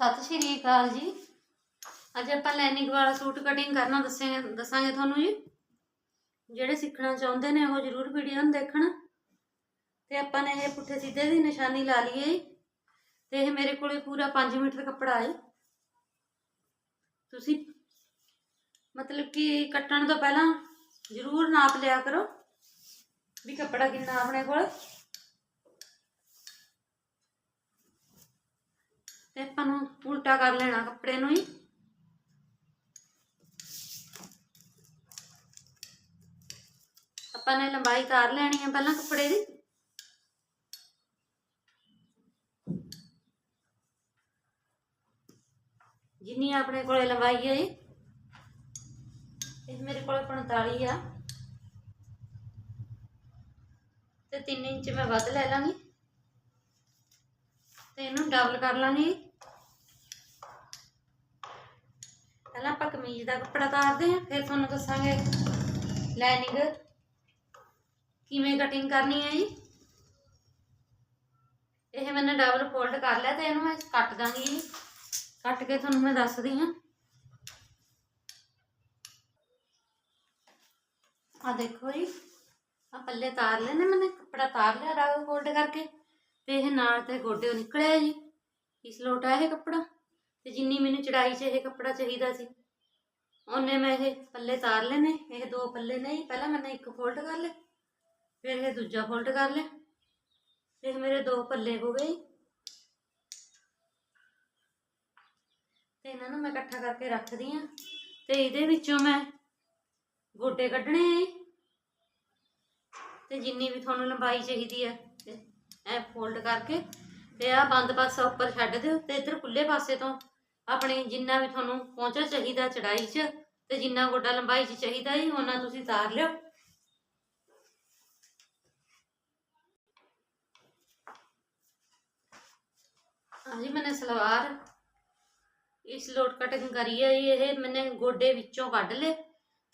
ਸਤਿ ਸ਼੍ਰੀ ਅਕਾਲ ਜੀ। ਅੱਜ ਆਪਾਂ ਲਾਈਨਿੰਗ ਵਾਲਾ ਸੂਟ ਕਟਿੰਗ ਕਰਨਾ ਦੱਸੇ ਦੱਸਾਂਗੇ ਤੁਹਾਨੂੰ ਜੀ। ਜਿਹੜੇ ਸਿੱਖਣਾ ਚਾਹੁੰਦੇ ਨੇ ਉਹ ਜ਼ਰੂਰ ਵੀਡੀਓ ਨੂੰ ਦੇਖਣ। ਤੇ ਆਪਾਂ ਨੇ ਇਹ ਪੁੱਠੇ ਸਿੱਧੇ ਦੀ ਨਿਸ਼ਾਨੀ ਲਾ ਲਈ ਹੈ ਜੀ। ਤੇ ਇਹ ਮੇਰੇ ਕੋਲੇ ਪੂਰਾ 5 ਮੀਟਰ ਕੱਪੜਾ ਹੈ। ਤੁਸੀਂ ਮਤਲਬ ਕਿ ਕੱਟਣ ਤੋਂ ਪਹਿਲਾਂ ਜ਼ਰੂਰ ਨਾਪ ਲਿਆ ਕਰੋ। ਵੀ ਕੱਪੜਾ ਕਿੰਨਾ ਆਪਣੇ ਕੋਲ। ਤੇ ਆਪਾਂ ਨੂੰ ਉਲਟਾ ਕਰ ਲੈਣਾ ਕੱਪੜੇ ਨੂੰ ਹੀ। ਆਪਾਂ ਨੇ ਲੰਬਾਈ ਕਰ ਲੈਣੀ ਹੈ ਪਹਿਲਾਂ ਕੱਪੜੇ ਦੀ। ਜਿੰਨੀ ਆਪਣੇ ਕੋਲੇ ਲੰਬਾਈ ਹੈ ਇਹ ਇਹ ਮੇਰੇ ਕੋਲ 45 ਆ। ਤੇ 3 ਇੰਚ ਮੈਂ ਵੱਧ ਲੈ ਲਾਂਗੀ। ਤੇ ਇਹਨੂੰ ਡਬਲ ਕਰ ਲਾਂਗੀ। ਪਹਿਲਾਂ ਆਪਾਂ ਕਮੀਜ਼ ਦਾ ਕੱਪੜਾ ਤਾਰਦੇ ਹਾਂ, ਫਿਰ ਤੁਹਾਨੂੰ ਦੱਸਾਂਗੇ ਲਾਈਨਿੰਗ ਕਿਵੇਂ ਕਟਿੰਗ ਕਰਨੀ ਹੈ ਜੀ। ਇਹ ਮੈंने ਡਬਲ ਫੋਲਡ ਕਰ ਲਿਆ ਤੇ ਇਹਨੂੰ ਮੈਂ ਕੱਟ ਦਾਂਗੀ ਜੀ। ਕੱਟ ਕੇ ਤੁਹਾਨੂੰ ਮੈਂ ਦੱਸਦੀ ਹਾਂ। ਆ ਦੇਖੋ ਜੀ ਆ ਪੱਲੇ ਤਾਰ ਲੈਣੇ ਮੈਨੇ, ਕੱਪੜਾ ਤਾਰ ਲਿਆ ਡਬਲ ਫੋਲਡ ਕਰਕੇ ਤੇ ਇਹ ਨਾਲ ਤੇ ਗੋਡੇ ਨਿਕਲਿਆ ਜੀ। ਇਸ ਲੋਟਾ ਇਹ ਕੱਪੜਾ? ਤੇ ਜਿੰਨੀ ਮੈਨੂੰ ਚੜਾਈ 'ਚ ਇਹ ਕੱਪੜਾ ਚਾਹੀਦਾ ਸੀ। ਉਹਨੇ ਮੈਂ ਇਹ ਪੱਲੇ ਤਾਰ ਲੈਣੇ ਇਹ ਦੋ ਪੱਲੇ ਨਹੀਂ ਪਹਿਲਾਂ ਮੈंने ਇੱਕ ਫੋਲਡ ਕਰ ਲਿਆ ਫਿਰ ਇਹ ਦੂਜਾ ਫੋਲਡ ਕਰ ਲਿਆ ਤੇ ਇਹ ਮੇਰੇ ਦੋ ਪੱਲੇ ਹੋ ਗਏ। ਤੇ ਇਹਨਾਂ ਨੂੰ ਮੈਂ ਇਕੱਠਾ ਕਰਕੇ ਰੱਖਦੀ ਆ ਤੇ ਇਹਦੇ ਵਿੱਚੋਂ ਮੈਂ ਗੋਡੇ ਕੱਢਣੇ ਆ ਤੇ ਜਿੰਨੀ ਵੀ ਤੁਹਾਨੂੰ ਲੰਬਾਈ ਚਾਹੀਦੀ ਹੈ ਤੇ ਐ ਫੋਲਡ ਕਰਕੇ ਤੇ ਆ ਬੰਦ ਪਾਸਾ ਉੱਪਰ ਛੱਡ ਦਿਓ ਤੇ ਇੱਧਰ ਖੁੱਲੇ ਪਾਸੇ ਤੋਂ ਆਪਣੇ ਜਿੰਨਾ ਵੀ ਤੁਹਾਨੂੰ ਪਹੁੰਚਾ ਚਾਹੀਦਾ ਚੜਾਈ 'ਚ ਤੇ ਜਿੰਨਾ ਗੋਡਾ ਲੰਬਾਈ 'ਚ ਚਾਹੀਦਾ ਜੀ ਉਹਨਾਂ ਤੁਸੀਂ ਤਾਰ ਲਿਓ। ਹਾਂਜੀ, ਮੈਨੇ ਸਲਵਾਰ ਇਸ ਲੋਟ ਕਟਿੰਗ ਕਰੀ ਹੈ ਜੀ, ਇਹ ਮੈਨੇ ਗੋਡੇ ਵਿੱਚੋਂ ਕੱਢ ਲੇ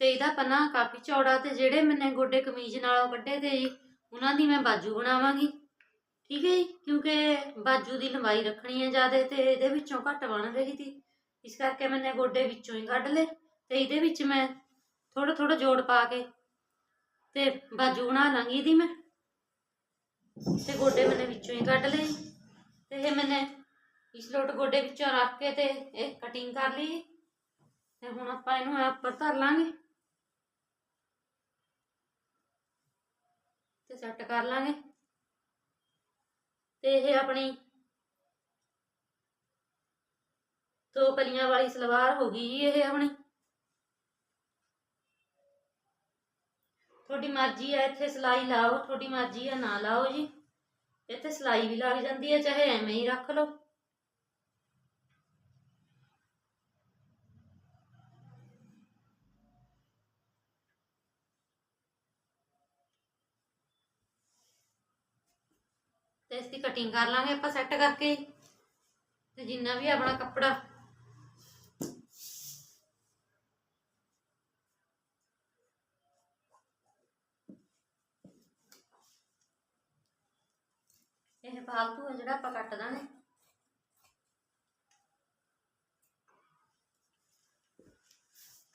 ਤੇ ਇਹਦਾ ਪਨਾ ਕਾਫੀ ਚੌੜਾ ਤੇ ਜਿਹੜੇ ਮੈਨੇ ਗੋਡੇ ਕਮੀਜ਼ ਨਾਲੋਂ ਕੱਢੇ ਤੇ ਜੀ, ਉਹਨਾਂ ਦੀ ਮੈਂ ਬਾਜੂ ਬਣਾਵਾਂਗੀ। ਠੀਕ ਹੈ ਜੀ, ਕਿਉਂਕਿ ਬਾਜੂ ਦੀ ਲੰਬਾਈ ਰੱਖਣੀ ਹੈ ਜ਼ਿਆਦਾ ਤੇ ਇਹਦੇ ਵਿੱਚੋਂ ਘੱਟ ਬਣ ਰਹੀ ਸੀ। ਇਸ ਕਰਕੇ ਮੈਨੇ ਗੋਡੇ ਵਿੱਚੋਂ ਹੀ ਕੱਢ ਲਏ ਤੇ ਇਹਦੇ ਵਿੱਚ ਮੈਂ ਥੋੜਾ ਥੋੜਾ ਜੋੜ ਪਾ ਕੇ ਤੇ ਬਾਜੂ ਬਣਾ ਲਾਂਗੀ ਇਹਦੀ ਮੈਂ। ਤੇ ਗੋਡੇ ਮੈਨੇ ਵਿੱਚੋਂ ਹੀ ਕੱਢ ਲਏ। ਤੇ ਇਹ ਮੈਨੇ ਇਸ ਲੋਟ ਗੋਡੇ ਵਿੱਚੋਂ ਰੱਖ ਕੇ ਤੇ ਇਹ ਕਟਿੰਗ ਕਰ ਲਈ। ਤੇ ਹੁਣ ਆਪਾਂ ਇਹਨੂੰ ਉੱਪਰ ਧਰ ਲਾਂਗੇ। ਤੇ ਸੈੱਟ ਕਰ ਲਾਂਗੇ। ਤੇ ਇਹ ਆਪਣੀ ਦੋ ਕਲੀਆਂ ਵਾਲੀ ਸਲਵਾਰ ਹੋ ਗਈ ਜੀ ਇਹ ਆਪਣੀ। ਤੁਹਾਡੀ ਮਰਜ਼ੀ ਹੈ ਇੱਥੇ ਸਿਲਾਈ ਲਾਓ, ਤੁਹਾਡੀ ਮਰਜ਼ੀ ਹੈ ਨਾ ਲਾਓ ਜੀ। ਇੱਥੇ ਸਿਲਾਈ ਵੀ ਲੱਗ ਜਾਂਦੀ ਹੈ ਚਾਹੇ ਐਵੇਂ ਹੀ ਰੱਖ ਲਓ। ਤੇ ਇਸ ਦੀ ਕਟਿੰਗ ਕਰ ਲਾਂਗੇ ਆਪਾਂ ਸੈੱਟ ਕਰਕੇ ਤੇ ਜਿੰਨਾ ਵੀ ਆਪਣਾ ਕੱਪੜਾ। ਇਹ ਫਾਲਤੂ ਹੈ ਜਿਹੜਾ ਆਪਾਂ ਕੱਟ ਦਾਂਗੇ।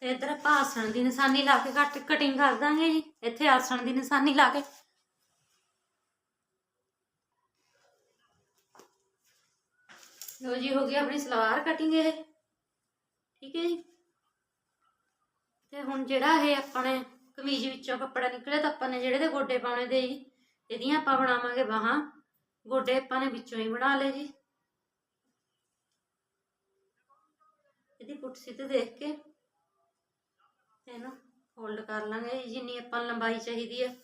ਤੇ ਇਧਰ ਆਪਾਂ ਆਸਣ ਦੀ ਨਿਸ਼ਾਨੀ ਲਾ ਕੇ ਕੱਟ ਕਟਿੰਗ ਕਰ ਦਾਂਗੇ ਜੀ। ਇੱਥੇ ਆਸਣ ਦੀ ਨਿਸ਼ਾਨੀ ਲਾ ਕੇ। ਲੋ ਜੀ ਹੋ ਗਈ ਆਪਣੀ ਸਲਵਾਰ ਕਟਿੰਗ ਇਹ। ਠੀਕ ਹੈ ਜੀ। ਤੇ ਹੁਣ ਜਿਹੜਾ ਇਹ ਆਪਣੇ ਕਮੀਜ਼ ਵਿੱਚੋਂ ਕੱਪੜਾ ਨਿਕਲਿਆ ਤਾਂ ਆਪਾਂ ਨੇ ਜਿਹੜੇ ਦੇ ਗੋਡੇ ਪਾਉਣੇ ਦੇ ਜੀ ਇਹਦੀਆਂ ਆਪਾਂ ਬਣਾਵਾਂਗੇ ਬਾਹਾਂ। ਗੋਡੇ ਆਪਾਂ ਨੇ ਵਿੱਚੋਂ ਹੀ ਬਣਾ ਲਏ ਜੀ। ਇਹਦੀ ਪੁੱਟ ਤੇ ਦੇਖ ਕੇ ਤੇ ਇਹਨੂੰ ਫੋਲਡ ਕਰ ਲਾਂਗੇ ਜੀ, ਜਿੰਨੀ ਆਪਾਂ ਲੰਬਾਈ ਚਾਹੀਦੀ ਹੈ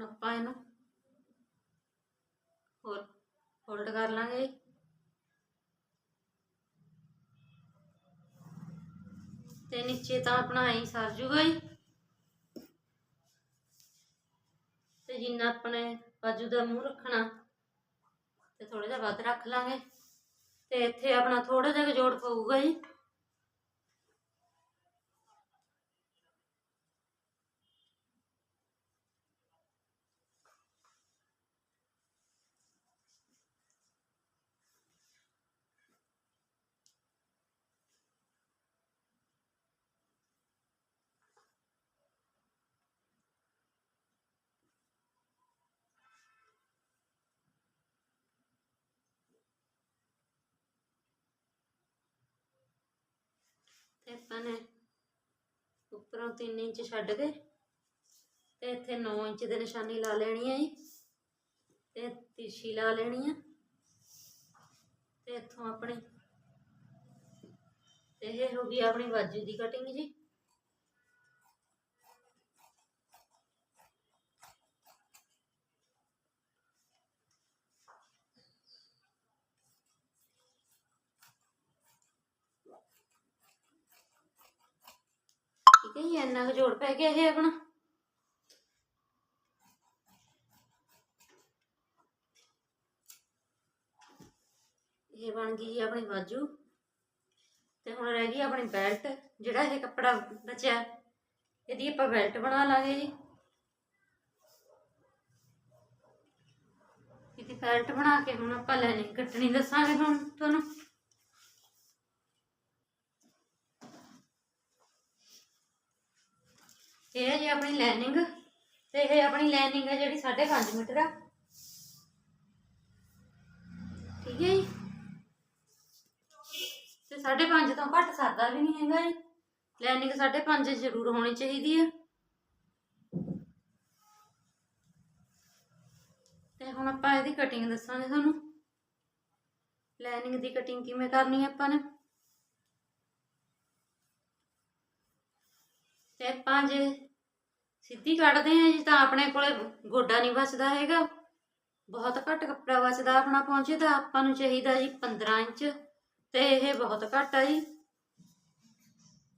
ਹੁਣ ਆਪਾਂ ਇਹਨੂੰ। ਹੋਰ ਹੋਲਡ ਕਰ ਲਾਂਗੇ ਤੇ ਨੀਚੇ ਤਾਂ ਆਪਣਾ ਐਂ ਸਰ ਜੂਗਾ ਜੀ ਤੇ ਜਿੰਨਾ ਆਪਣੇ ਬਾਜੂ ਦਾ ਮੂੰਹ ਰੱਖਣਾ, ਤੇ ਥੋੜਾ ਜਿਹਾ ਵੱਧ ਰੱਖ ਲਾਂਗੇ। ਤੇ ਇੱਥੇ ਆਪਣਾ ਥੋੜਾ ਜਿਹਾ ਕੁ ਜੋੜ ਪਊਗਾ ਜੀ ਆਪਾਂ ਨੇ ਉੱਪਰੋਂ 3 ਇੰਚ ਛੱਡ ਕੇ ਤੇ ਇੱਥੇ 9 ਇੰਚ ਦੇ ਨਿਸ਼ਾਨੀ ਲਾ ਲੈਣੀ ਹੈ ਜੀ। ਤੇ ਤਿਰਛੀ ਲਾ ਲੈਣੀ ਆ। ਤੇ ਇੱਥੋਂ ਆਪਣੀ ਇਹ ਹੋ ਗਈ ਆਪਣੀ ਬਾਜੂ ਦੀ ਕਟਿੰਗ ਜੀ। ਠੀਕ ਇੰਨਾ ਕੁ ਜੋੜ ਪੈ ਗਿਆ ਇਹ ਆਪਣਾ? ਇਹ ਬਣ ਗਈ ਜੀ ਆਪਣੀ ਬਾਜੂ ਤੇ ਹੁਣ ਰਹਿ ਗਈ ਆਪਣੀ ਬੈਲਟ, ਜਿਹੜਾ ਇਹ ਕੱਪੜਾ ਬਚਿਆ। ਇਹਦੀ ਆਪਾਂ ਬੈਲਟ ਬਣਾ ਲਾਂਗੇ ਜੀ। ਇਹਦੀ ਬੈਲਟ ਬਣਾ ਕੇ ਹੁਣ ਆਪਾਂ ਲੈਣੀ ਕੱਟਣੀ ਦੱਸਾਂਗੇ ਹੁਣ ਤੁਹਾਨੂੰ। ਇਹ ਹੈ ਜੀ ਆਪਣੀ ਲਾਈਨਿੰਗ ਤੇ ਇਹ ਆਪਣੀ ਲਾਈਨਿੰਗ ਹੈ ਜਿਹੜੀ 5.5 ਮੀਟਰ ਆ। ਠੀਕ ਹੈ ਜੀ? ਤੇ 5.5 ਤੋਂ ਘੱਟ ਸਰਦਾ ਵੀ ਨਹੀਂ ਹੈਗਾ ਜੀ। ਲਾਈਨਿੰਗ 5.5 ਜ਼ਰੂਰ ਹੋਣੀ ਚਾਹੀਦੀ ਹੈ। ਤੇ ਹੁਣ ਆਪਾਂ ਇਹਦੀ ਕਟਿੰਗ ਦੱਸਾਂਗੇ ਤੁਹਾਨੂੰ। ਲਾਈਨਿੰਗ ਦੀ ਕਟਿੰਗ ਕਿਵੇਂ ਕਰਨੀ ਹੈ ਆਪਾਂ ਨੇ ਤੇ ਆਪਾਂ ਜੇ ਸਿੱਧੀ ਕੱਢਦੇ ਹਾਂ ਜੀ ਤਾਂ ਆਪਣੇ ਕੋਲੇ ਗੋਡਾ ਨਹੀਂ ਬਚਦਾ ਹੈਗਾ। ਬਹੁਤ ਘੱਟ ਕੱਪੜਾ ਬਚਦਾ ਆਪਣਾ ਪਹੁੰਚੇ ਤਾਂ ਆਪਾਂ ਨੂੰ ਚਾਹੀਦਾ ਜੀ 15 ਇੰਚ। ਤੇ ਇਹ ਬਹੁਤ ਘੱਟ ਆ ਜੀ।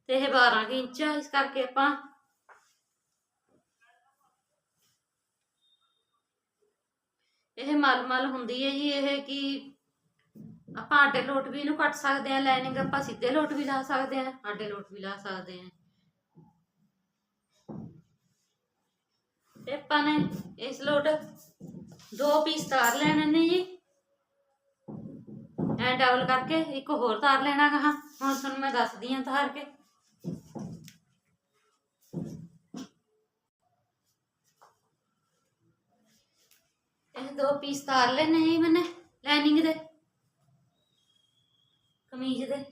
ਤੇ ਇਹ 12 ਕੁ ਇੰਚ ਆ, ਇਸ ਕਰਕੇ ਆਪਾਂ ਇਹ ਮਲ ਮਲ ਹੁੰਦੀ ਹੈ ਜੀ, ਇਹ ਕਿ ਆਪਾਂ ਆਡੇ ਲੋਟ ਵੀ ਇਹਨੂੰ ਕੱਟ ਸਕਦੇ ਆ ਲਾਈਨਿੰਗ ਆਪਾਂ ਸਿੱਧੇ ਲੋਟ ਵੀ ਲਾ ਸਕਦੇ ਆ ਆਡੇ ਲੋਟ ਵੀ ਲਾ ਸਕਦੇ ਆ ਤੇ ਆਪਾਂ ਨੇ, ਇਸ ਲੋਟ ਦੋ ਪੀਸ ਤਾਰ ਲੈਣੇ ਨੇ ਜੀ। ਐ ਡਬਲ ਕਰਕੇ ਇੱਕ ਹੋਰ ਤਾਰ ਲੈਣਾ ਗਾ ਹੁਣ ਤੁਹਾਨੂੰ ਮੈਂ ਦੱਸਦੀ ਹਾਂ ਤਾਰ ਕੇ। ਇਹ ਦੋ ਪੀਸ ਤਾਰ ਲੈਣੇ ਜੀ ਮੈਨੇ ਲਾਈਨਿੰਗ ਦੇ, ਕਮੀਜ਼ ਦੇ।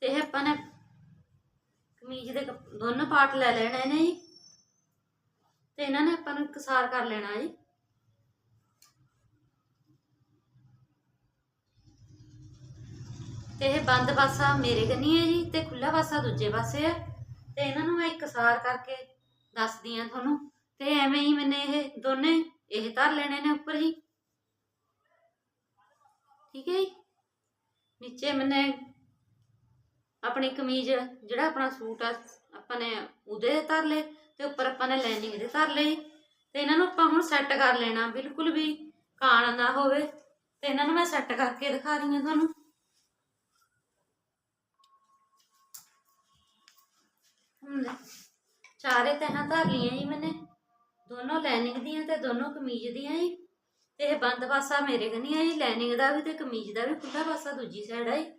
ਤੇ ਇਹ ਆਪਾਂ ਨੇ ਕਮੀਜ਼ ਦੇ ਕੱਪ- ਦੋਨੋਂ ਪਾਰਟ ਲੈ ਲੈਣੇ ਨੇ ਜੀ। ਤੇ ਇਹਨਾਂ ਨੇ ਆਪਾਂ ਨੂੰ ਇਕਸਾਰ ਕਰ ਲੈਣਾ ਜੀ। ਤੇ ਇਹ ਬੰਦ ਪਾਸਾ ਮੇਰੇ ਕੰਨੀ ਹੈ ਜੀ ਤੇ ਖੁੱਲਾ ਪਾਸਾ ਦੂਜੇ ਪਾਸੇ ਹੈ। ਤੇ ਇਹਨਾਂ ਨੂੰ ਮੈਂ ਇਕਸਾਰ ਕਰਕੇ ਦੱਸਦੀ ਆ ਤੁਹਾਨੂੰ। ਤੇ ਐਵੇਂ ਹੀ ਮੈਨੇ ਇਹ ਦੋਨੇ ਇਹ ਧਰ ਲੈਣੇ ਨੇ ਉੱਪਰ ਹੀ। ਠੀਕ ਹੈ ਜੀ? ਨੀਚੇ ਮੈਨੇ ਆਪਣੀ ਕਮੀਜ਼ ਜਿਹੜਾ ਆਪਣਾ ਸੂਟ ਆ, ਆਪਾਂ ਨੇ ਉਹਦੇ ਧਰ ਲਏ। ਤੇ ਉੱਪਰ ਆਪਾਂ ਨੇ ਲਾਈਨਿੰਗ ਦੇ ਧਰ ਲਈ। ਤੇ ਇਹਨਾਂ ਨੂੰ ਆਪਾਂ ਹੁਣ ਸੈੱਟ ਕਰ ਲੈਣਾ, ਬਿਲਕੁਲ ਵੀ ਕਾਣ ਨਾ ਹੋਵੇ। ਤੇ ਇਹਨਾਂ ਨੂੰ ਮੈਂ ਸੈੱਟ ਕਰਕੇ ਦਿਖਾ ਰਹੀ ਹਾਂ ਤੁਹਾਨੂੰ। ਚਾਰੇ ਤਹਾਂ ਧਰ ਲਈਆਂ ਜੀ ਮੈਨੇ। ਦੋਨੋਂ ਲਾਈਨਿੰਗ ਦੀਆਂ ਤੇ ਦੋਨੋਂ ਕਮੀਜ਼ ਦੀਆਂ ਜੀ। ਤੇ ਇਹ ਬੰਦ ਪਾਸਾ ਮੇਰੇ ਕਨੀ ਹੈ ਜੀ ਲਾਈਨਿੰਗ ਦਾ ਵੀ ਤੇ ਕਮੀਜ਼ ਦਾ ਵੀ ਖੁੱਲਾ ਪਾਸਾ ਦੂਜੀ ਸਾਈਡ ਹੈ ਜੀ।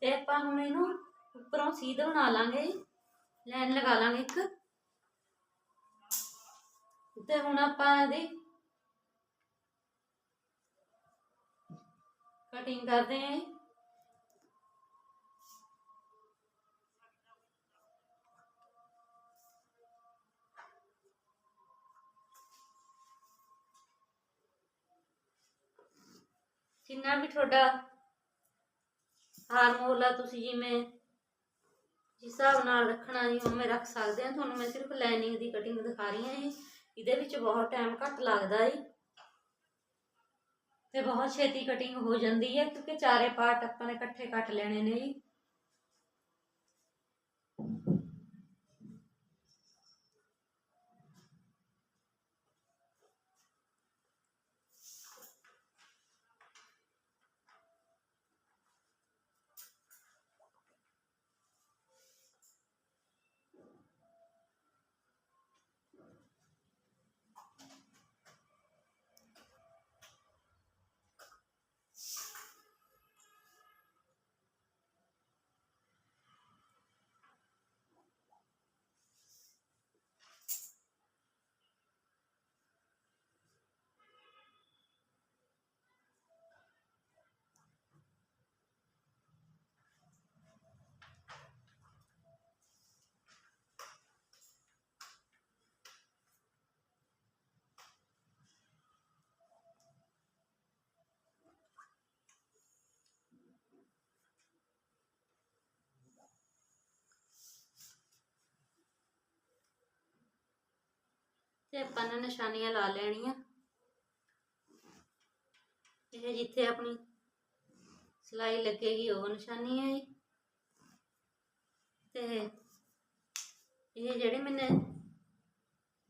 ਤੇ ਆਪਾਂ ਹੁਣ ਇਹਨੂੰ ਉੱਪਰੋਂ ਸੀਧ ਬਣਾ ਲਾਂਗੇ ਜੀ। ਲਾਈਨ ਲਗਾ ਲਾਂਗੇ ਇੱਕ। ਤੇ ਹੁਣ ਆਪਾਂ ਇਹਦੀ ਕਟਿੰਗ ਕਰਦੇ ਹਾਂ ਜਿੰਨਾ ਵੀ ਤੁਹਾਡਾ ਹਾਰਮੋਲ ਆ, ਤੁਸੀਂ ਜਿਵੇਂ ਜਿਸ ਹਿਸਾਬ ਨਾਲ ਰੱਖਣਾ ਜੀ, ਉਵੇਂ ਰੱਖ ਸਕਦੇ ਆ ਤੁਹਾਨੂੰ ਮੈਂ ਸਿਰਫ ਲਾਈਨਿੰਗ ਦੀ ਕਟਿੰਗ ਦਿਖਾ ਰਹੀ ਹਾਂ ਜੀ। ਇਹਦੇ ਵਿੱਚ ਬਹੁਤ ਟਾਈਮ ਘੱਟ ਲੱਗਦਾ ਏ ਤੇ ਬਹੁਤ ਛੇਤੀ ਕਟਿੰਗ ਹੋ ਜਾਂਦੀ ਹੈ ਕਿਉਂਕਿ ਚਾਰੇ ਪਾਰਟ ਆਪਾਂ ਨੇ ਇਕੱਠੇ ਕੱਟ ਲੈਣੇ ਨੇ ਜੀ ਤੇ ਆਪਾਂ ਨੇ ਨਿਸ਼ਾਨੀਆਂ ਲਾ ਲੈਣੀਆਂ। ਇਹ ਜਿੱਥੇ ਆਪਣੀ ਸਿਲਾਈ ਲੱਗੇਗੀ, ਉਹ ਨਿਸ਼ਾਨੀ ਹੈ ਤੇ ਇਹ ਜਿਹੜੇ ਮੈਨੇ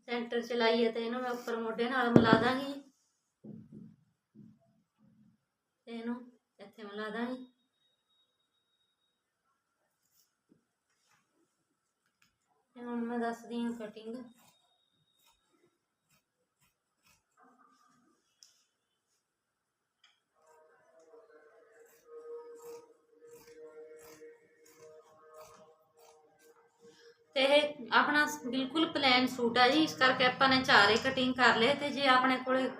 ਸੈਂਟਰ ਚ ਲਾਈ ਹੈ ਤੇ ਇਹਨੂੰ ਮੈਂ ਉੱਪਰ ਮੋਢੇ ਨਾਲ ਮਿਲਾ ਦਾਂਗੀ। ਤੇ ਇਹਨੂੰ ਇੱਥੇ ਮਿਲਾ ਦਾਂਗੀ। ਹੁਣ ਮੈਂ ਦੱਸਦੀ ਹਾਂ ਕਟਿੰਗ ਤੇ ਇਹ ਆਪਣਾ ਬਿਲਕੁਲ ਪਲੇਨ ਸੂਟ ਆ ਜੀ, ਇਸ ਕਰਕੇ ਆਪਾਂ ਨੇ ਚਾਰੇ ਕਟਿੰਗ ਕਰ ਲਏ ਤੇ ਜੇ ਆਪਣੇ ਕੋਲੇ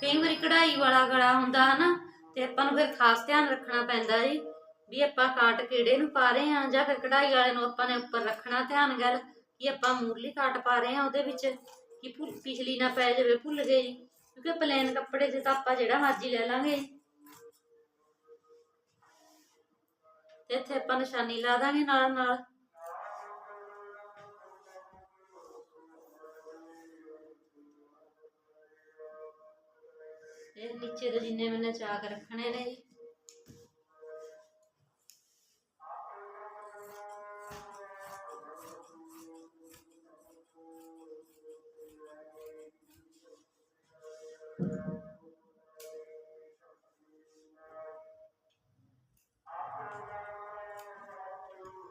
ਕਈ ਵਾਰੀ ਕਢਾਈ ਵਾਲਾ ਗਲਾ ਹੁੰਦਾ ਹਨਾ, ਤੇ ਆਪਾਂ ਨੂੰ ਫਿਰ ਖਾਸ ਧਿਆਨ ਰੱਖਣਾ ਪੈਂਦਾ ਜੀ, ਵੀ ਆਪਾਂ ਕਾਟ ਕਿਹੜੇ ਨੂੰ ਪਾ ਰਹੇ ਆ ਜਾਂ ਫਿਰ ਕਢਾਈ ਵਾਲੇ ਨੂੰ ਆਪਾਂ ਨੇ ਉੱਪਰ ਰੱਖਣਾ ਧਿਆਨ ਗੱਲ, ਕਿ ਆਪਾਂ ਮੂਰਲੀ ਕਾਟ ਪਾ ਰਹੇ ਆ ਉਹਦੇ ਵਿੱਚ, ਕਿ ਭੁ- ਪਿਛਲੀ ਨਾ ਪੈ ਜਾਵੇ, ਭੁੱਲ ਗਏ ਜੀ, ਕਿਉਂਕਿ ਪਲੇਨ ਕੱਪੜੇ 'ਚ ਤਾਂ ਆਪਾਂ ਜਿਹੜਾ ਮਰਜ਼ੀ ਲੈ ਲਾਂਗੇ ਜੀ। ਤੇ ਇੱਥੇ ਆਪਾਂ ਨਿਸ਼ਾਨੀ ਲਾ ਦਾਂਗੇ ਨਾਲ ਨਾਲ ਇਹ ਨੀਚੇ ਦੇ ਜਿੰਨੇ ਮੈਨੇ ਚਾਕ ਰੱਖਣੇ ਨੇ ਜੀ।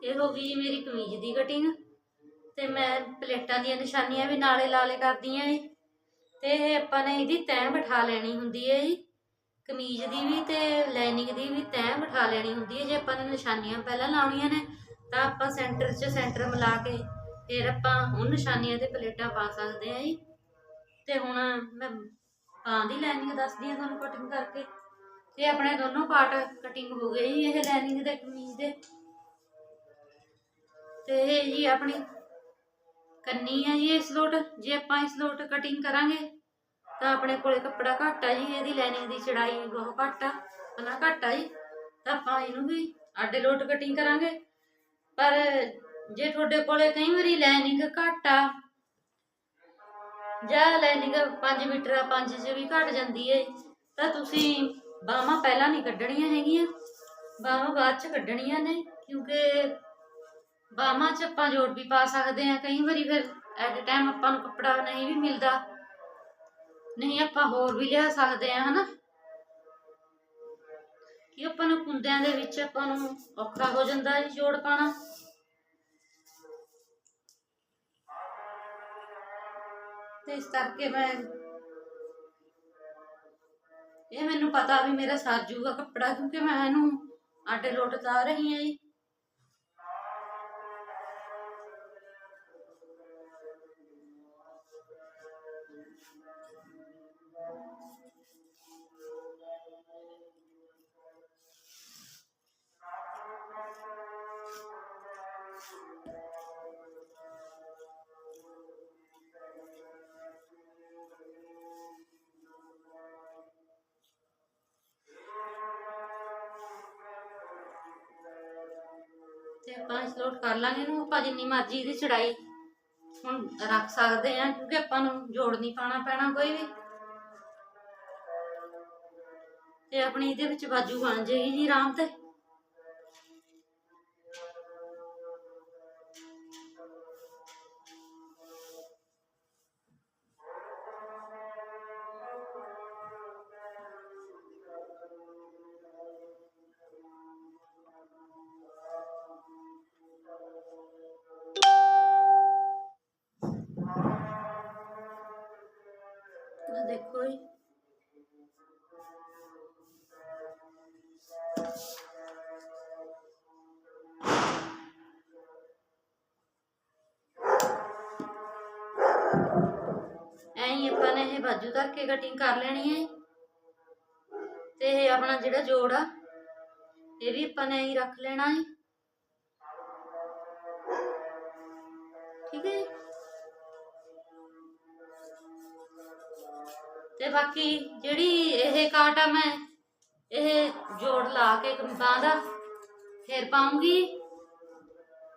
ਇਹ ਹੋ ਗਈ ਜੀ ਮੇਰੀ ਕਮੀਜ਼ ਦੀ ਕਟਿੰਗ ਤੇ ਮੈਂ ਪਲੇਟਾਂ ਦੀਆਂ ਨਿਸ਼ਾਨੀਆਂ ਵੀ ਨਾਲੇ ਲਾਲੇ ਕਰਦੀ ਆਂ ਜੀ। ਤੇ ਇਹ ਆਪਾਂ ਨੇ ਇਹਦੀ ਤੈਅ ਬਿਠਾ ਲੈਣੀ ਹੁੰਦੀ ਹੈ ਜੀ। ਕਮੀਜ਼ ਦੀ ਵੀ ਤੇ ਲਾਈਨਿੰਗ ਦੀ ਵੀ ਤੈਅ ਬਿਠਾ ਲੈਣੀ ਹੁੰਦੀ ਹੈ। ਜੇ ਆਪਾਂ ਨੇ ਨਿਸ਼ਾਨੀਆਂ ਪਹਿਲਾਂ ਲਾਉਣੀਆਂ ਨੇ, ਤਾਂ ਆਪਾਂ ਸੈਂਟਰ 'ਚ ਸੈਂਟਰ ਮਿਲਾ ਕੇ ਫਿਰ ਆਪਾਂ ਉਹ ਨਿਸ਼ਾਨੀਆਂ ਤੇ ਪਲੇਟਾਂ ਪਾ ਸਕਦੇ ਹਾਂ ਜੀ। ਤੇ ਹੁਣ ਮੈਂ ਬਾਂਹ ਦੀ ਲਾਈਨਿੰਗ ਦੱਸਦੀ ਹਾਂ ਤੁਹਾਨੂੰ ਕਟਿੰਗ ਕਰਕੇ। ਤੇ ਆਪਣੇ ਦੋਨੋਂ ਪਾਰਟ ਕਟਿੰਗ ਹੋ ਗਏ ਜੀ, ਇਹ ਲਾਈਨਿੰਗ ਦੇ ਕਮੀਜ਼ ਦੇ। ਤੇ ਇਹ ਜੀ ਆਪਣੀ ਕੰਨੀ ਹੈ ਜੀ ਇਸ ਲੋਟ, ਜੇ ਆਪਾਂ ਇਸ ਲੋਟ ਕਟਿੰਗ ਕਰਾਂਗੇ, ਤਾਂ ਆਪਣੇ ਕੋਲੇ ਕੱਪੜਾ ਘੱਟ ਆ ਜੀ, ਇਹਦੀ ਲਾਈਨਿੰਗ ਦੀ ਚੜਾਈ ਬਹੁਤ ਘੱਟ ਆ ਪਨਾ ਘੱਟ ਆ ਜੀ, ਤਾਂ ਆਪਾਂ ਇਹਨੂੰ ਵੀ ਆਡੇ ਲੋਟ ਕਟਿੰਗ ਕਰਾਂਗੇ। ਪਰ ਜੇ ਤੁਹਾਡੇ ਕੋਲੇ ਕਈ ਵਾਰੀ ਲਾਈਨਿੰਗ ਘੱਟ ਆ, ਜਾਂ ਲਾਈਨਿੰਗ 5 ਮੀਟਰ ਆ 5 ਚ ਵੀ ਘਟ ਜਾਂਦੀ ਹੈ ਤਾਂ ਤੁਸੀਂ ਬਾਹਾਂ ਪਹਿਲਾਂ ਨਹੀਂ ਕੱਢਣੀਆਂ ਹੈਗੀਆਂ, ਬਾਹਾਂ ਬਾਅਦ ਚ ਕੱਢਣੀਆਂ ਨੇ, ਕਿਉਂਕਿ ਬਾਹਾਂ 'ਚ ਆਪਾਂ ਜੋੜ ਵੀ ਪਾ ਸਕਦੇ ਆ ਕਈ ਵਾਰੀ ਫਿਰ ਐਟ ਟਾਈਮ ਆਪਾਂ ਨੂੰ ਕੱਪੜਾ ਨਹੀਂ ਵੀ ਮਿਲਦਾ। ਨਹੀਂ ਆਪਾਂ ਹੋਰ ਵੀ ਲਿਆ ਸਕਦੇ ਆ ਹਨਾ? ਕਿ ਆਪਾਂ ਨੂੰ ਕੁੰਦਿਆਂ ਦੇ ਵਿੱਚ ਆਪਾਂ ਨੂੰ ਔਖਾ ਹੋ ਜਾਂਦਾ ਹੈ ਜੋੜ ਪਾਣਾ ਤੇ ਇਸ ਕਰਕੇ ਮੈਂ ਇਹ ਮੈਨੂੰ ਪਤਾ ਵੀ ਮੇਰਾ ਸਰ ਜੂਗਾ ਕੱਪੜਾ, ਕਿਉਂਕਿ ਮੈਂ ਇਹਨੂੰ ਆਟੇ ਲੋਟ ਤਾ ਰਹੀ ਹਾਂ ਜੀ। ਆਪਾਂ ਇਸ ਕਰ ਲਾਂਗੇ ਇਹਨੂੰ, ਆਪਾਂ ਜਿੰਨੀ ਮਰਜ਼ੀ ਇਹਦੀ ਚੜਾਈ ਹੁਣ ਰੱਖ ਸਕਦੇ ਆ ਕਿਉਂਕਿ ਆਪਾਂ ਨੂੰ ਜੋੜ ਨਹੀਂ ਪਾਣਾ ਪੈਣਾ ਕੋਈ ਵੀ। ਤੇ ਆਪਣੀ ਇਹਦੇ ਵਿੱਚ ਬਾਜੂ ਬਣ ਜਾਏਗੀ ਜੀ ਆਰਾਮ ਤੇ। ਆਹ ਦੇਖੋ ਜੀ ਐਂ ਹੀ ਆਪਾਂ ਨੇ ਇਹ ਬਾਜੂ ਧਰ ਕੇ ਕਟਿੰਗ ਕਰ ਲੈਣੀ ਹੈ ਤੇ ਇਹ ਆਪਣਾ ਜਿਹੜਾ ਜੋੜ ਆ ਇਹ ਵੀ ਆਪਾਂ ਨੇ ਐਂ ਹੀ ਰੱਖ ਲੈਣਾ ਹੈ ਠੀਕ ਹੈ ਤੇ ਬਾਕੀ ਜਿਹੜੀ ਇਹ ਕਾਟ ਆ ਮੈਂ ਇਹ ਜੋੜ ਲਾ ਕੇ ਬਾਂਹ ਦਾ ਫਿਰ ਪਾਉਂਗੀ।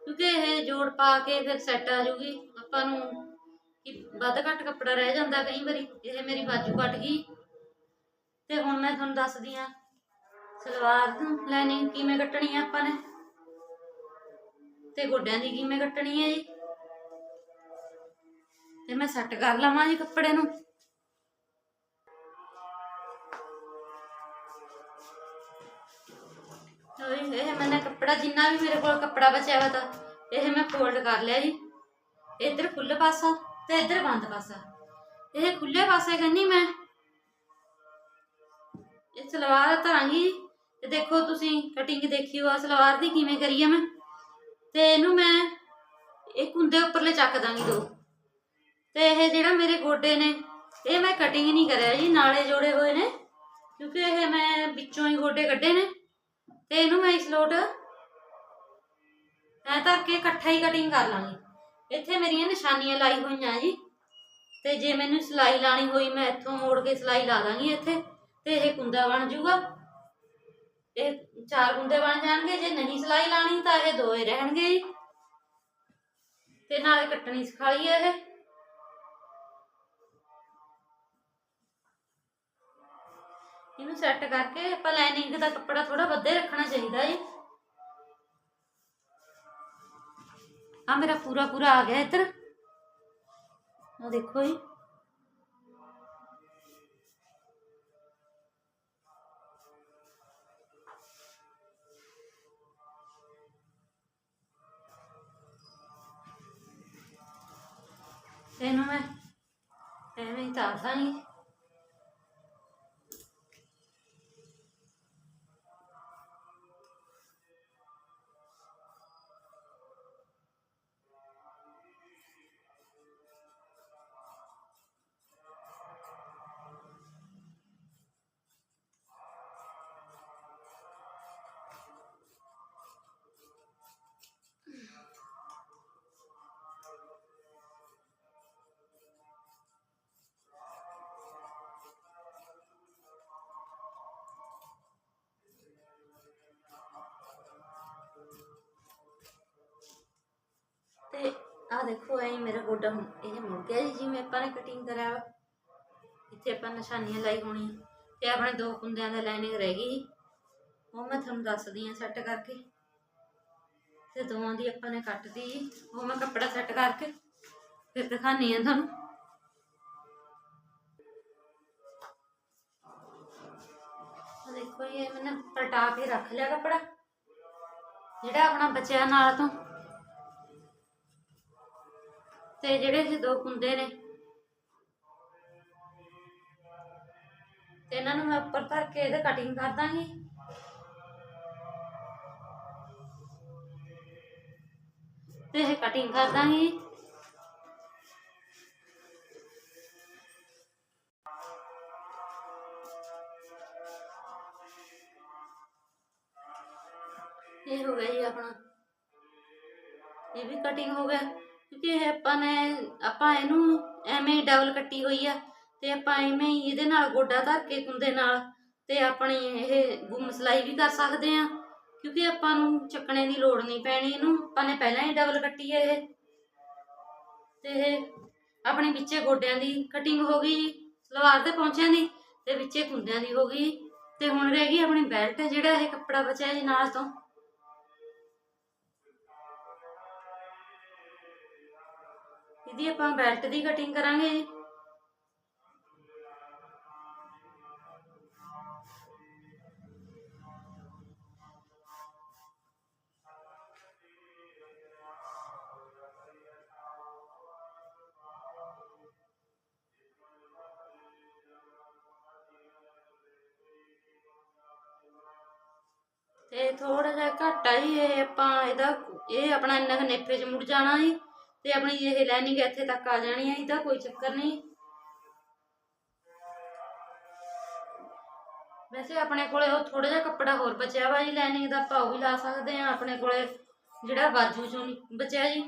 ਕਿਉਂਕਿ ਇਹ ਜੋੜ ਪਾ ਕੇ ਫਿਰ ਸੈੱਟ ਆ ਜੂਗੀ। ਆਪਾਂ ਨੂੰ ਕਿ ਵੱਧ ਘੱਟ ਕੱਪੜਾ ਰਹਿ ਜਾਂਦਾ ਕਈ ਵਾਰੀ, ਇਹ ਮੇਰੀ ਬਾਜੂ ਕੱਟ ਗਈ। ਤੇ ਹੁਣ ਮੈਂ ਤੁਹਾਨੂੰ ਦੱਸਦੀ ਆ ਸਲਵਾਰ ਨੂੰ ਲਾਈਨਿੰਗ ਕਿਵੇਂ ਕੱਟਣੀ ਆ ਆਪਾਂ ਨੇ। ਤੇ ਗੋਡਿਆਂ ਦੀ ਕਿਵੇਂ ਕੱਟਣੀ ਹੈ ਜੀ। ਤੇ ਮੈਂ ਸੈੱਟ ਕਰ ਲਵਾਂ ਜੀ ਕੱਪੜੇ ਨੂੰ। ਹੋਈ ਇਹ ਮੈਨੇ ਕੱਪੜਾ ਜਿੰਨਾ ਵੀ ਮੇਰੇ ਕੋਲ ਕੱਪੜਾ ਬਚਿਆ ਵਾ ਤਾਂ ਇਹ ਮੈਂ ਫੋਲਡ ਕਰ ਲਿਆ ਜੀ। ਇੱਧਰ ਖੁੱਲ੍ਹਾ ਪਾਸਾ ਤੇ ਇੱਧਰ ਬੰਦ ਪਾਸਾ। ਇਹ ਖੁੱਲੇ ਪਾਸੇ ਕਰਨੀ ਮੈਂ। ਇਹ ਸਲਵਾਰ ਧਰਾਂਗੀ। ਤੇ ਦੇਖੋ ਤੁਸੀਂ ਕਟਿੰਗ ਦੇਖਿਓ ਆ ਸਲਵਾਰ ਦੀ ਕਿਵੇਂ ਕਰੀ ਆ ਮੈਂ। ਤੇ ਇਹਨੂੰ ਮੈਂ ਇਹ ਕੁੰਦੇ ਉੱਪਰਲੇ ਚੱਕ ਦਾਂਗੀ ਦੋ। ਤੇ ਇਹ ਜਿਹੜਾ ਮੇਰੇ ਗੋਡੇ ਨੇ, ਇਹ ਮੈਂ ਕਟਿੰਗ ਨਹੀਂ ਕਰਿਆ ਜੀ, ਨਾਲੇ ਜੋੜੇ ਹੋਏ ਨੇ। ਕਿਉਂਕਿ ਇਹ ਮੈਂ ਵਿੱਚੋਂ ਹੀ ਗੋਡੇ ਕੱਢੇ ਨੇ। ਤੇ ਇਹਨੂੰ ਮੈਂ ਇਸ ਲੋਟ ਐ ਧਰ ਕੇ ਇਕੱਠਾ ਹੀ ਕਟਿੰਗ ਕਰ ਲਾਂਗੀ। ਇੱਥੇ ਮੇਰੀਆਂ ਨਿਸ਼ਾਨੀਆਂ ਲਾਈ ਹੋਈਆਂ ਜੀ। ਤੇ ਜੇ ਮੈਨੂੰ ਸਿਲਾਈ ਲਾਣੀ ਹੋਈ, ਮੈਂ ਇੱਥੋਂ ਮੋੜ ਕੇ ਸਿਲਾਈ ਲਾ ਦਾਂਗੀ ਇੱਥੇ, ਤੇ ਇਹ ਕੁੰਦਾ ਬਣ ਜਾਊਗਾ ਇਹ ਚਾਰ ਕੁੰਦੇ ਬਣ ਜਾਣਗੇ, ਜੇ ਨਹੀਂ ਸਿਲਾਈ ਲਾਣੀ ਤਾਂ ਇਹ ਦੋ ਰਹਿਣਗੇ ਜੀ। ਤੇ ਨਾਲੇ ਕੱਟਣੀ ਸਿਖਾਈ ਹੈ ਇਹ। ਇਹਨੂੰ ਸੈੱਟ ਕਰਕੇ ਆਪਾਂ ਲਾਈਨਿੰਗ ਦਾ ਕੱਪੜਾ ਥੋੜਾ ਵੱਧੇ ਰੱਖਣਾ ਚਾਹੀਦਾ ਜੀ ਆ ਮੇਰਾ ਪੂਰਾ ਪੂਰਾ ਆ ਗਿਆ ਇੱਧਰ। ਆ ਦੇਖੋ ਜੀ। ਇਹਨੂੰ ਮੈਂ ਐਵੇਂ ਹੀ ਤਾਰ ਦਾਂਗੀ ਆ ਦੇਖੋ ਐ ਮੇਰਾ ਗੋਡਾ ਹੁਣ ਇਹ ਮੁੜ ਗਿਆ ਜੀ ਜਿਵੇਂ ਆਪਾਂ ਨੇ ਕਟਿੰਗ ਕਰਿਆ ਵਾ। ਇੱਥੇ ਆਪਾਂ ਨਿਸ਼ਾਨੀਆਂ ਲਾਈ ਹੋਣੀ ਤੇ ਆਪਣੇ ਦੋ ਕੁੰਦਿਆਂ ਦਾ ਲਾਈਨਿੰਗ ਰਹਿ ਗਈ ਜੀ। ਉਹ ਮੈਂ ਤੁਹਾਨੂੰ ਦੱਸਦੀ ਆ ਸੈੱਟ ਕਰਕੇ। ਤੇ ਦੋਵਾਂ ਦੀ ਆਪਾਂ ਨੇ ਕੱਟਦੀ ਜੀ। ਉਹ ਮੈਂ ਕੱਪੜਾ ਸੈੱਟ ਕਰਕੇ ਫਿਰ ਦਿਖਾਣੀ ਆ ਤੁਹਾਨੂੰ। ਦੇਖੋ ਜੀ, ਇਹ ਮੈंने ਪਲਟਾ ਕੇ ਰੱਖ ਲਿਆ ਕੱਪੜਾ ਜਿਹੜਾ ਆਪਣਾ ਬਚਿਆ ਨਾਲ ਤੋਂ। ਤੇ ਜਿਹੜੇ ਇਹ ਦੋ ਕੁੰਦੇ ਨੇ, ਤੇ ਇਹਨਾਂ ਨੂੰ ਮੈਂ ਉੱਪਰ ਧਰ ਕੇ ਇਹਦੇ ਕਟਿੰਗ ਕਰ ਦਾਂਗੀ। ਤੇ ਇਹ ਕਟਿੰਗ ਕਰ ਦਾਂਗੀ। ਇਹ ਹੋ ਗਿਆ ਜੀ ਆਪਣਾ। ਇਹ ਵੀ ਕਟਿੰਗ ਹੋ ਗਿਆ। ਕਿਉਂਕਿ ਇਹ ਆਪਾਂ ਨੇ, ਆਪਾਂ ਇਹਨੂੰ ਐਵੇਂ ਡਬਲ ਕੱਟੀ ਹੋਈ ਆ ਤੇ ਆਪਾਂ ਐਵੇਂ ਹੀ ਇਹਦੇ ਨਾਲ ਗੋਡਾ ਧਰ ਕੇ ਕੁੰਦੇ ਨਾਲ ਤੇ ਆਪਣੀ ਇਹ ਗੁੰਮ ਸਲਾਈ ਵੀ ਕਰ ਸਕਦੇ ਆ। ਕਿਉਂਕਿ ਆਪਾਂ ਨੂੰ ਚੱਕਣੇ ਦੀ ਲੋੜ ਨਹੀਂ ਪੈਣੀ ਇਹਨੂੰ, ਆਪਾਂ ਨੇ ਪਹਿਲਾਂ ਹੀ ਡਬਲ ਕੱਟੀ ਹੈ ਇਹ। ਤੇ ਇਹ ਆਪਣੇ ਵਿੱਚੇ ਗੋਡਿਆਂ ਦੀ ਕਟਿੰਗ ਹੋ ਗਈ ਸਲਵਾਰ ਦੇ ਪਹੁੰਚਿਆਂ ਦੀ ਤੇ ਵਿੱਚੇ ਕੁੰਦਿਆਂ ਦੀ ਹੋ ਗਈ। ਤੇ ਹੁਣ ਰਹਿ ਗਈ ਆਪਣੀ ਬੈਲਟ ਜਿਹੜਾ ਇਹ ਕੱਪੜਾ ਬਚਿਆ ਜੀ ਨਾਲ ਤੋਂ। ਇਹਦੀ ਆਪਾਂ ਬੈਲਟ ਦੀ ਕਟਿੰਗ ਕਰਾਂਗੇ। ਜੀ ਤੇ ਥੋੜਾ ਜਿਹਾ ਘੱਟ ਆ ਜੀ ਇਹ ਆਪਾਂ ਇਹਦਾ, ਇਹ ਆਪਣਾ ਇੰਨਾ ਕੁ ਨੇਫੇ 'ਚ ਮੁੜ ਜਾਣਾ ਜੀ ਤੇ ਆਪਣੀ ਇਹ ਲਾਈਨਿੰਗ ਇੱਥੇ ਤੱਕ ਆ ਜਾਣੀ ਹੈ ਇਹਦਾ ਕੋਈ ਚੱਕਰ ਨਹੀਂ। ਵੈਸੇ ਆਪਣੇ ਕੋਲੇ ਉਹ ਥੋੜਾ ਜਿਹਾ ਕੱਪੜਾ ਹੋਰ ਬਚਿਆ ਵਾ ਜੀ ਲਾਈਨਿੰਗ ਦਾ ਆਪਾਂ ਉਹ ਵੀ ਲਾ ਸਕਦੇ ਆ ਆਪਣੇ ਕੋਲੇ ਜਿਹੜਾ ਬਾਜੂ ਚੋਂ ਬਚਿਆ ਜੀ।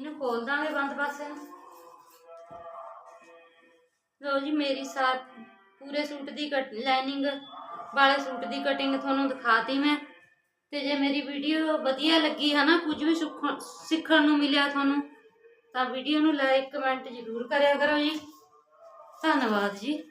ਇਹਨੂੰ ਖੋਲ ਦਾਂਗੇ ਬੰਦ ਪਾਸੇ ਨੂੰ। ਲਓ ਜੀ, ਮੇਰੀ ਸਾਰ ਪੂਰੇ ਸੂਟ ਦੀ ਕਟ, ਲਾਈਨਿੰਗ ਵਾਲੇ ਸੂਟ ਦੀ ਕਟਿੰਗ ਤੁਹਾਨੂੰ ਦਿਖਾਤੀ ਮੈਂ। ਤੇ ਜੇ ਮੇਰੀ ਵੀਡੀਓ ਵਧੀਆ ਲੱਗੀ ਹੈ ਨਾ ਕੁਝ ਵੀ ਸੁੱਖ- ਸਿੱਖਣ ਨੂੰ ਮਿਲਿਆ ਤੁਹਾਨੂੰ, ਤਾਂ ਵੀਡੀਓ ਨੂੰ ਲਾਈਕ ਕਮੈਂਟ ਜ਼ਰੂਰ ਕਰਿਆ ਕਰੋ ਜੀ। ਧੰਨਵਾਦ ਜੀ।